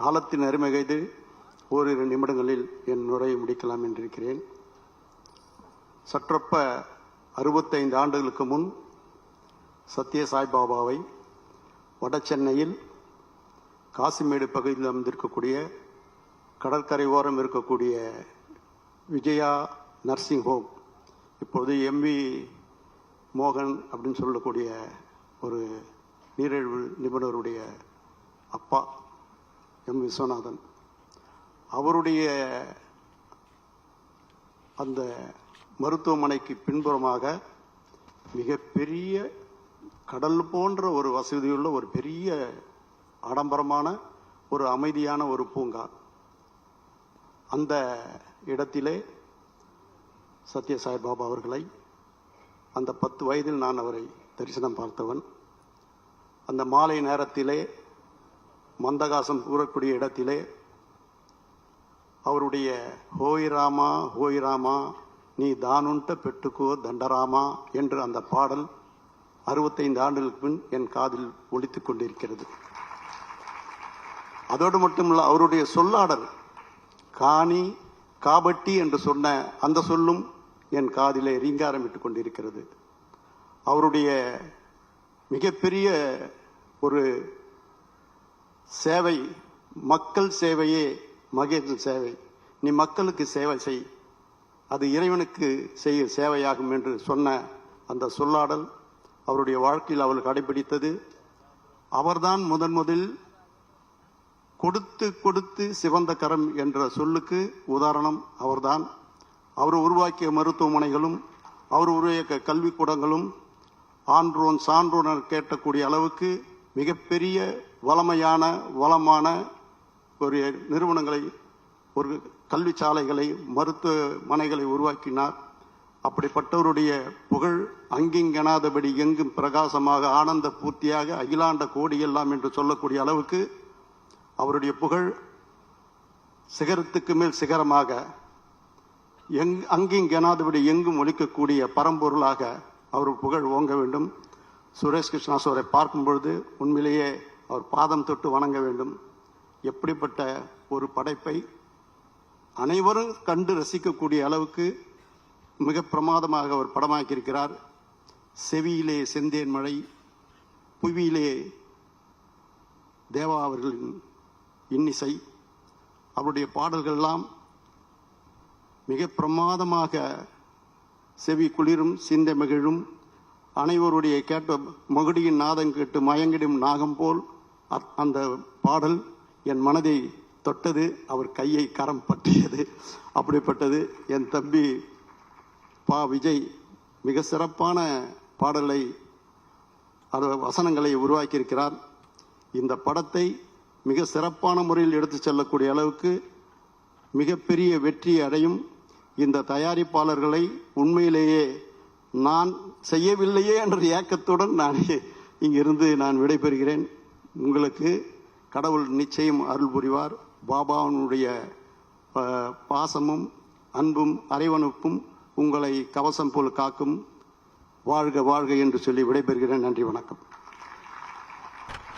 காலத்தின் அருமை கைது ஓரிரு நிமிடங்களில் என் உரையை முடிக்கலாம் என்றிருக்கிறேன். சற்றொப்ப அறுபத்தைந்து ஆண்டுகளுக்கு முன் சத்ய சாய்பாபாவை வட சென்னையில் காசிமேடு பகுதியில் அமைந்திருக்கக்கூடிய கடற்கரை ஓரம் இருக்கக்கூடிய விஜயா நர்சிங் ஹோம் இப்பொழுது எம்வி மோகன் அப்படின்னு சொல்லக்கூடிய ஒரு நீரிழிவு நிபுணருடைய அப்பா. எம் விஸ்வநாதன். அவருடைய அந்த மருத்துவமனைக்கு பின்புறமாக மிகப்பெரிய கடல் போன்ற ஒரு வசதியுள்ள ஒரு பெரிய ஆடம்பரமான ஒரு அமைதியான ஒரு பூங்கா. அந்த இடத்திலே சத்ய சாய்பாபா அவர்களை அந்த பத்து வயதில் நான் அவரை தரிசனம் பார்த்தவன். அந்த மாலை நேரத்திலே மந்தகாசம் கூறக்கூடிய இடத்திலே அவருடைய ஹோய் ராமா ஹோய் ராமா நீ தானுண்ட பெட்டுக்கோ தண்டராமா என்று அந்த பாடல் அறுபத்தைந்து ஆண்டுகளுக்கு பின் என் காதில் ஒலித்துக் கொண்டிருக்கிறது. அதோடு மட்டுமல்ல அவருடைய சொல்லாடல் காணி காபட்டி என்று சொன்ன அந்த சொல்லும் என் காதிலே ரீங்காரமிட்டுக் கொண்டிருக்கிறது. அவருடைய மிகப்பெரிய ஒரு சேவை மக்கள் சேவையே மகேந்திர சேவை. நீ மக்களுக்கு சேவை செய். அது இறைவனுக்கு செய்ய சேவையாகும் என்று சொன்ன அந்த சொல்லாடல் அவருடைய வாழ்க்கையில் அவள் கடைபிடித்தது அவர்தான் முதன் முதல் கொடுத்து கொடுத்து சிவந்த கரம் என்ற சொல்லுக்கு உதாரணம் அவர்தான். அவர் உருவாக்கிய மருத்துவமனைகளும் அவர் உருவாக்கிய கல்விக்கூடங்களும் ஆன்றோன் சான்றோன் கேட்டக்கூடிய அளவுக்கு மிகப்பெரிய வளமையான வளமான ஒரு நிறுவனங்களை ஒரு கல்வி சாலைகளை மருத்துவமனைகளை உருவாக்கினார். அப்படிப்பட்டவருடைய புகழ் அங்கிங்கனாதபடி எங்கும் பிரகாசமாக ஆனந்த பூர்த்தியாக அகிலாண்ட கோடி எல்லாம் என்று சொல்லக்கூடிய அளவுக்கு அவருடைய புகழ் சிகரத்துக்கு மேல் சிகரமாக எங் அங்கிங்கனாதபடி எங்கும் ஒழிக்கக்கூடிய பரம்பொருளாக அவர் புகழ் ஓங்க வேண்டும். சுரேஷ் கிருஷ்ணாஸ் அவரை பார்க்கும் பொழுது உண்மையிலேயே அவர் பாதம் தொட்டு வணங்க வேண்டும். எப்படிப்பட்ட ஒரு படைப்பை அனைவரும் கண்டு ரசிக்கக்கூடிய அளவுக்கு மிக பிரமாதமாக அவர் படமாக்கியிருக்கிறார். செவியிலே செந்தேன் மழை புவியிலே தேவா அவர்களின் இன்னிசை அவருடைய பாடல்கள்லாம் மிக பிரமாதமாக செவி குளிரும் சிந்த மகிழும். அனைவருடைய கேட்ட மகுடியின் நாதம் கேட்டு மயங்கிடும் நாகம் போல் அந்த பாடல் என் மனதை தொட்டது அவர் கையை கரம் பற்றியது. அப்படிப்பட்டது என் தம்பி பா. விஜய் மிக சிறப்பான பாடலை அது வசனங்களை உருவாக்கியிருக்கிறார். இந்த படத்தை மிக சிறப்பான முறையில் எடுத்துச் செல்லக்கூடிய அளவுக்கு மிகப்பெரிய வெற்றி அடையும் இந்த தயாரிப்பாளர்களை உண்மையிலேயே நான் செய்யவில்லையே என்ற ஏக்கத்துடன் நான் இங்கிருந்து நான் விடைபெறுகிறேன். உங்களுக்கு கடவுள் நிச்சயம் அருள் புரிவார். பாபாவினுடைய பாசமும் அன்பும் அரைவனுப்பும் உங்களை கவசம் போல் காக்கும். வாழ்க வாழ்க என்று சொல்லி விடைபெறுகிறேன். நன்றி வணக்கம்.